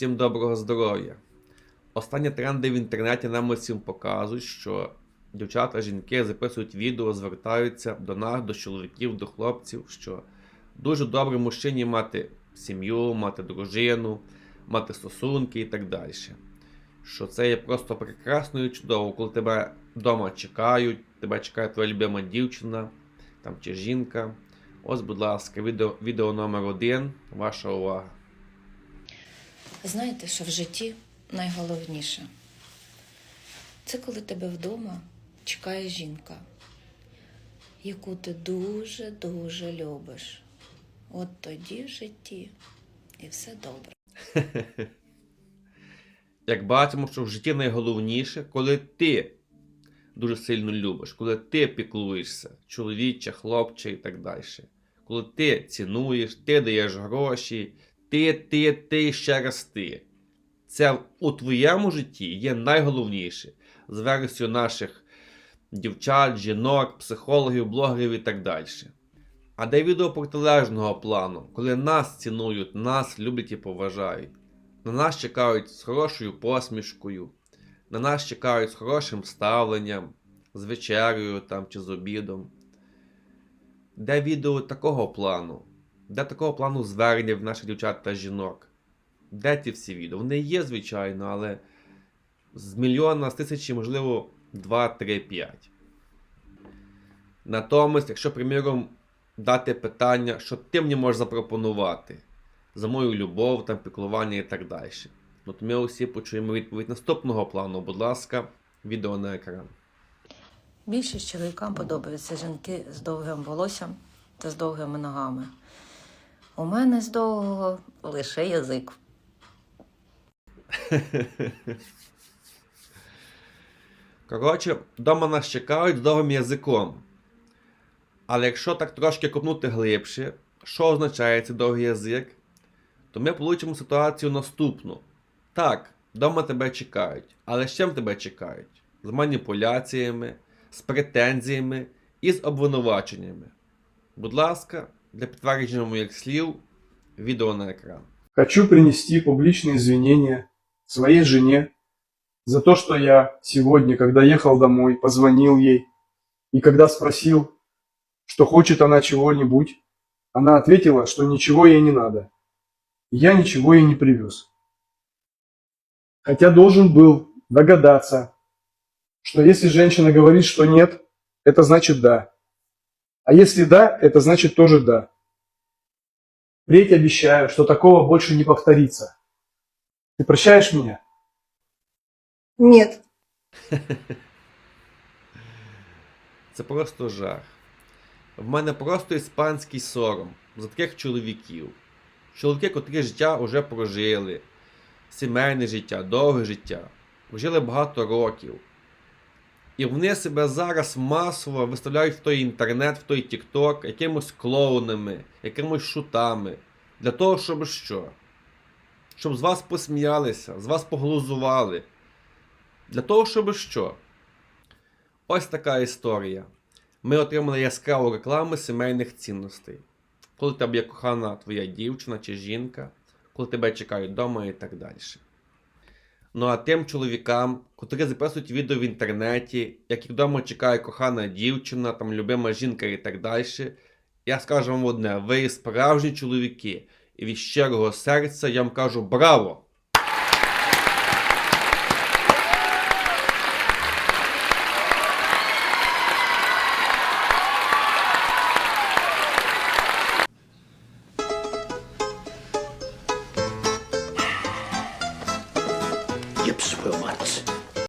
всім доброго здоров'я. Останні тренди в інтернеті нам усім показують, що дівчата, жінки записують відео, звертаються до нас, до чоловіків, до хлопців, що дуже добре мужчині мати сім'ю, мати дружину, мати стосунки і так далі. Що це є просто прекрасно і чудово, коли тебе вдома чекають, тебе чекає твоя любима дівчина там, чи жінка. Ось, будь ласка, відео, відео номер один. Ваша увага. Знаєте, що в житті найголовніше? Це коли тебе вдома чекає жінка, яку ти дуже-дуже любиш. От тоді в житті і все добре. Як бачимо, що в житті найголовніше, коли ти дуже сильно любиш, коли ти піклуєшся, чоловіче, хлопче і так далі. Коли ти цінуєш, ти даєш гроші, ти, ти, ти ще раз ти. Це у твоєму житті є найголовніше з версією наших дівчат, жінок, психологів, блогерів і так далі. А де відео протилежного плану, коли нас цінують, нас люблять і поважають. На нас чекають з хорошою посмішкою, на нас чекають з хорошим ставленням, з вечерею там чи з обідом. Де відео такого плану? Де такого плану звернення в наших дівчат та жінок? Де ті всі відео? Вони є, звичайно, але з мільйона, з тисячі, можливо, 2, 3, 5. Натомість, якщо, приміром, дати питання, що ти мені можеш запропонувати за мою любов, там, піклування і так далі. От ми усі почуємо відповідь наступного плану. Будь ласка, відео на екран. Більшість чоловікам подобаються жінки з довгим волоссям та з довгими ногами. У мене з довгого лише язик. Коротше, вдома нас чекають з довгим язиком. Але якщо так трошки копнути глибше, що означає цей довгий язик, то ми получимо ситуацію наступну. Так, вдома тебе чекають, але з чим тебе чекають? З маніпуляціями, з претензіями і з обвинуваченнями. Будь ласка, для підтвердження моїх слів, відео на екран. Хочу принести публичные извинения своей жене за то, что я сегодня, когда ехал домой, позвонил ей, и когда спросил, что хочет она чего-нибудь, она ответила, что ничего ей не надо. И Я ничего ей не привез. Хотя должен был догадаться, что если женщина говорит, что нет, это значит да. А если да, это значит тоже да. Впредь обещаю, что такого больше не повторится. Ты прощаешь меня? Нет. Це просто жах. В мене просто іспанський сором за таких чоловіків. Чоловіки, котрі життя вже прожили, сімейне життя, довге життя, жили багато років. І вони себе зараз масово виставляють в той інтернет, в той Тікток якимось клоунами, якимось шутами. Для того, щоб що? Щоб з вас посміялися, з вас поглузували. Для того, щоб що? Ось така історія. Ми отримали яскраву рекламу сімейних цінностей. Коли тебе є кохана твоя дівчина чи жінка, коли тебе чекають вдома і так далі. Ну а тим чоловікам, котрі записують відео в інтернеті, як їх вдома чекає кохана дівчина, там любима жінка і так далі, я скажу вам одне: ви справжні чоловіки, і від щирого серця я вам кажу браво!